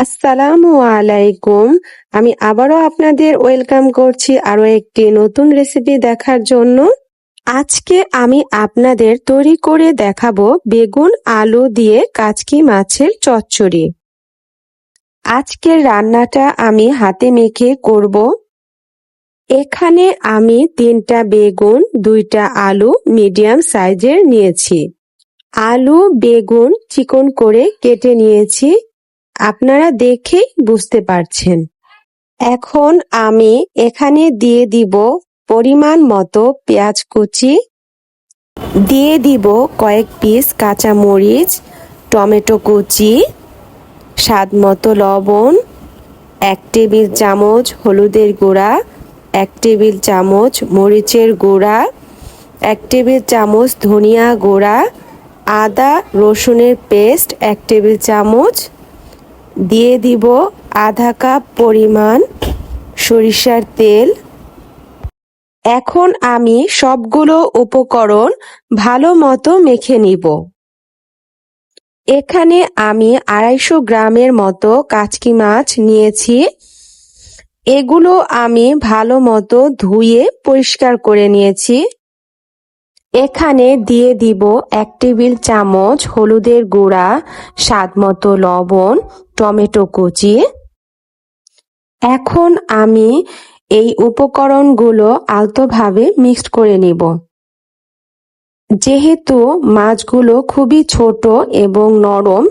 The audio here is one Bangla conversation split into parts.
আসসালামু আলাইকুম। আমি আবারও আপনাদের ওয়েলকাম করছি আরও একটি নতুন রেসিপি দেখার জন্য। আজকে আমি আপনাদের তৈরি করে দেখাবো বেগুন আলু দিয়ে কাচকি মাছের চচ্চড়ি। আজকের রান্নাটা আমি হাতে মেখে করব। এখানে আমি তিনটা বেগুন, দুইটা আলু মিডিয়াম সাইজের নিয়েছি। আলু, বেগুন, চিকন করে কেটে নিয়েছি। আপনারা দেখেই বুঝতে পারছেন। এখন আমি এখানে দিয়ে দিব পরিমাণ মতো পেঁয়াজ কুচি। দিয়ে দিব কয়েক পিস কাঁচা মরিচ, টমেটো কুচি, স্বাদ মতো লবণ, এক টেবিল চামচ হলুদের গুঁড়া, এক টেবিল চামচ মরিচের গুঁড়া, এক টেবিল চামচ ধনিয়া গুঁড়া, আদা রসুনের পেস্ট, এক টেবিল চামচ দিয়ে দিব আধা কাপ পরিমাণ সরিষার তেল। এখন আমি সবগুলো উপকরণ ভালো মতো মেখে নিব। এখানে আমি আড়াইশো গ্রামের মতো কাচকি মাছ নিয়েছি। এগুলো আমি ভালো মতো ধুয়ে পরিষ্কার করে নিয়েছি। এখানে দিয়ে দিব এক টেবিল চামচ হলুদের গুঁড়া, স্বাদ মতো লবণ, টমেটো কুচি। এখন আমি এই উপকরণগুলো আলতোভাবে মিক্সড করে নিব। যেহেতু মাছগুলো খুবই ছোট এবং নরম,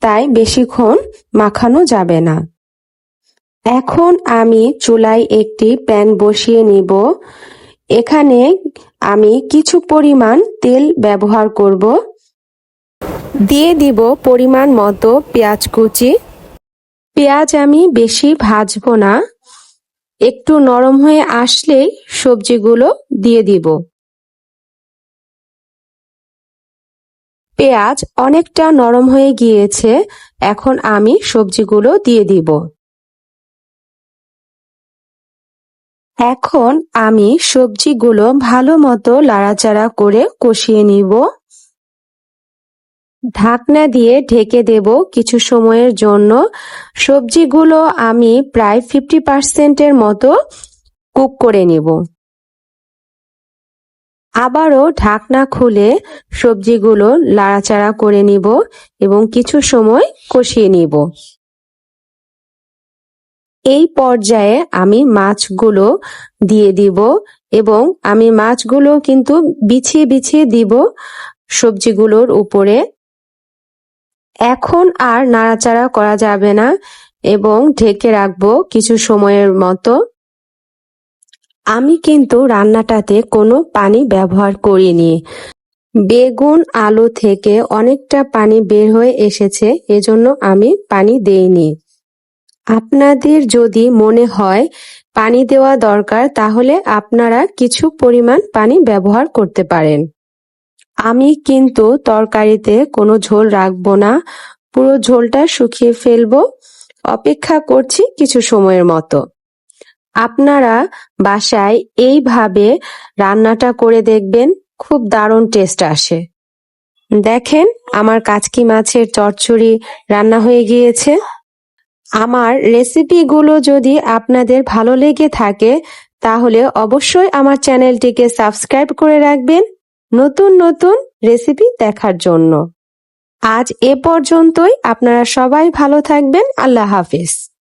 তাই বেশিক্ষণ মাখানো যাবে না। এখন আমি চুলায় একটি প্যান বসিয়ে নিব। এখানে আমি কিছু পরিমাণ তেল ব্যবহার করব। দিয়ে দিব পরিমাণ মতো পেঁয়াজ কুচি। পেঁয়াজ আমি বেশি ভাজবো না। একটু নরম হয়ে আসলেই সবজিগুলো দিয়ে দিব। পেঁয়াজ অনেকটা নরম হয়ে গিয়েছে, এখন আমি সবজিগুলো দিয়ে দিব। এখন আমি সবজিগুলো ভালো মতো লাড়াচাড়া করে কষিয়ে নিব। ঢাকনা দিয়ে ঢেকে দেব কিছু সময়ের জন্য। সবজিগুলো আমি প্রায় ফিফটি পার্সেন্টের মতো কুক করে নিব। আবারও ঢাকনা খুলে সবজিগুলো লাড়াচাড়া করে নিব এবং কিছু সময় কষিয়ে নিব। এই পর্যায়ে আমি মাছগুলো দিয়ে দিব এবং আমি মাছগুলো কিন্তু বিছিয়ে বিছিয়ে দিব সবজিগুলোর উপরে। এখন আর নাড়াচাড়া করা যাবে না এবং ঢেকে রাখব কিছু সময়ের মতো। আমি কিন্তু রান্নাটাতে কোনো পানি ব্যবহার করিনি। বেগুন, আলু থেকে অনেকটা পানি বের হয়ে এসেছে, এজন্য আমি পানি দেইনি। আপনাদের যদি মনে হয় পানি দেওয়া দরকার, তাহলে আপনারা কিছু পরিমাণ পানি ব্যবহার করতে পারেন। আমি কিন্তু তরকারিতে কোনো ঝোল রাখব না। পুরো ঝোলটা শুকিয়ে ফেলব। অপেক্ষা করছি কিছু সময়ের মতো। আপনারা বাসায় এইভাবে রান্নাটা করে দেখবেন, খুব দারুণ টেস্ট আসে। দেখেন, আমার কাচকি মাছের চচ্চড়ি রান্না হয়ে গিয়েছে। আমার রেসিপিগুলো যদি আপনাদের ভালো লেগে থাকে, তাহলে অবশ্যই আমার চ্যানেলটিকে সাবস্ক্রাইব করে রাখবেন নতুন নতুন রেসিপি দেখার জন্য। আজ এ পর্যন্তই। আপনারা সবাই ভালো থাকবেন। আল্লাহ হাফিজ।